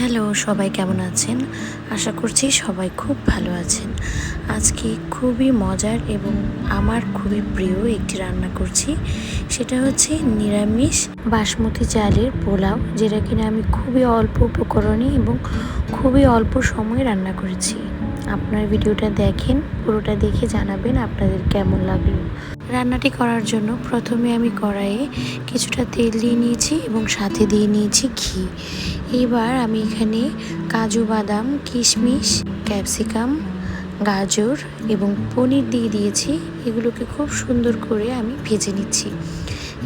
Hello, সবাই কেমন আছেন? আশা করছি সবাই খুব ভালো আছেন। আজকে খুবই মজার এবং আমার খুবই প্রিয় একটি রান্না করছি। সেটা হচ্ছে নিরামিষ বাসমতি চালের পোলাও, যেটা কিনা আমি খুবই অল্প উপকরণে এবং খুবই অল্প সময়ে রান্না করেছি। আপনার ভিডিওটা দেখেন, পুরোটা দেখে জানাবেন আপনাদের কেমন লাগল। রান্নাটি করার জন্য প্রথমে আমি কড়াইয়ে কিছুটা তেল দিয়ে নিয়েছি এবং সাথে দিয়ে নিয়েছি ঘি। এবার আমি এখানে কাজু বাদাম, কিশমিশ, ক্যাপসিকাম, গাজর এবং পনির দিয়ে দিয়েছি। এগুলোকে খুব সুন্দর করে আমি ভেজে নিচ্ছি।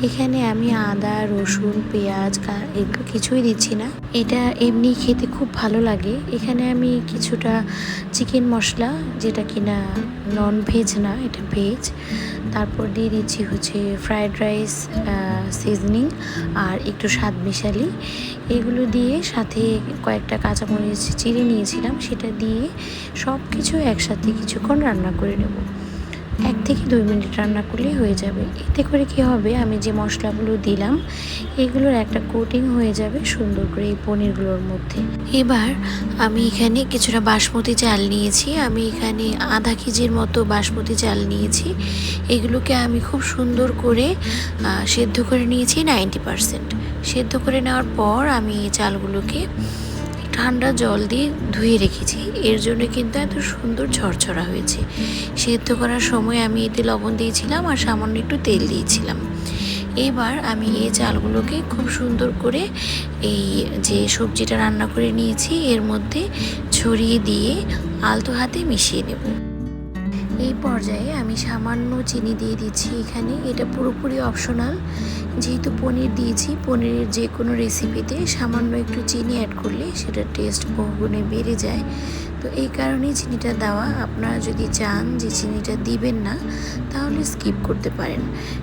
এখানে আমি আদা, রসুন, পেঁয়াজ এগুলো কিছুই দিচ্ছি না। এটা এমনি খেতে খুব ভালো লাগে। এখানে আমি কিছুটা চিকেন মশলা, যেটা কিনা নন ভেজ না, এটা ভেজ তারপর দিয়ে দিচ্ছি হচ্ছে ফ্রায়েড রাইস সিজনিং আর একটু স্বাদ মিশালি। এগুলো দিয়ে সাথে কয়েকটা কাঁচামরিচ চিড়ে নিয়েছিলাম, সেটা দিয়ে সব কিছু একসাথে কিছুক্ষণ রান্না করে নেব। থেকে দুই মিনিট রান্না করলেই হয়ে যাবে। এতে করে কি হবে? আমি যে মশলাগুলো দিলাম, এগুলোর একটা কোটিং হয়ে যাবে সুন্দর করে এই পনিরগুলোর মধ্যে। এবার আমি এখানে কিছুটা বাসমতি চাল নিয়েছি। আমি এখানে আধা কেজির মতো বাসমতি চাল নিয়েছি। এগুলোকে আমি খুব সুন্দর করে সেদ্ধ করে নিয়েছি নাইনটি পারসেন্ট। সেদ্ধ করে নেওয়ার পর আমি চালগুলোকে ঠান্ডা জল দিয়ে ধুয়ে রেখেছি। এর জন্য কিন্তু এত সুন্দর ঝরঝরা হয়েছে। সেদ্ধ করার সময় আমি এতে লবণ দিয়েছিলাম আর সামান্য একটু তেল দিয়েছিলাম। এবার আমি এই চালগুলোকে খুব সুন্দর করে এই যে সবজিটা রান্না করে নিয়েছি, এর মধ্যে ছড়িয়ে দিয়ে আলতো হাতে মিশিয়ে নেব। এই পর্যায়ে আমি সামান্য চিনি দিয়ে দিচ্ছি এখানে। এটা পুরোপুরি অপশনাল যেহেতু পনির দিয়েছি, পনিরের যে কোনো রেসিপিতে সামান্য একটু চিনি অ্যাড করলে সেটার টেস্ট বহুগুণে বেড়ে যায়। তো এই কারণেই চিনিটা দেওয়া। আপনারা যদি চান যে চিনিটা দিবেন না, তাহলে স্কিপ করতে পারেন।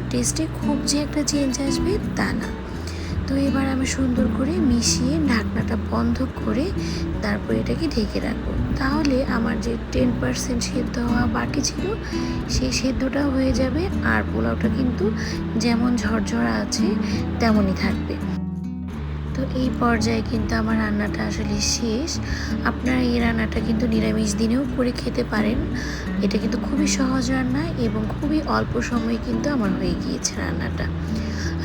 টেস্টে খুব যে একটা চেঞ্জ আসবে, তা না। তো এবার আমি সুন্দর করে মিশিয়ে ঢাকনাটা বন্ধ করে তারপর এটাকে ঢেকে রাখব। তাহলে আমার যে টেন পার্সেন্ট সেদ্ধ হওয়া বাকি ছিল, সেই সেদ্ধটা হয়ে যাবে আর পোলাওটা কিন্তু যেমন ঝরঝরা আছে তেমনই থাকবে। তো এই পর্যায়ে কিন্তু আমার রান্নাটা আসলে শেষ। আপনারা এই রান্নাটা কিন্তু নিরামিষ দিনেও করে খেতে পারেন। এটা কিন্তু খুবই সহজ রান্না এবং খুবই অল্প সময়ে কিন্তু আমার হয়ে গিয়েছে রান্নাটা।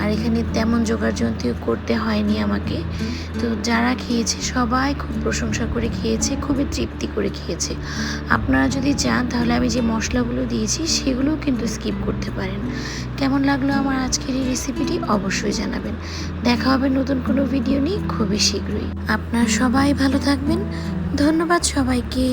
আর এখানে তেমন যোগাযন্ত্রীও করতে হয়নি আমাকে। তো যারা খেয়েছে, সবাই খুব প্রশংসা করে খেয়েছে, খুবই তৃপ্তি করে খেয়েছে। আপনারা যদি চান, তাহলে আমি যে মশলাগুলো দিয়েছি, সেগুলোও কিন্তু স্কিপ করতে পারেন। কেমন লাগল আমার আজকের এই রেসিপিটি অবশ্যই জানাবেন। দেখা হবে নতুন কোনো ভিডিও নিয়ে খুবই শীঘ্রই। আপনারা সবাই ভালো থাকবেন। ধন্যবাদ সবাইকে।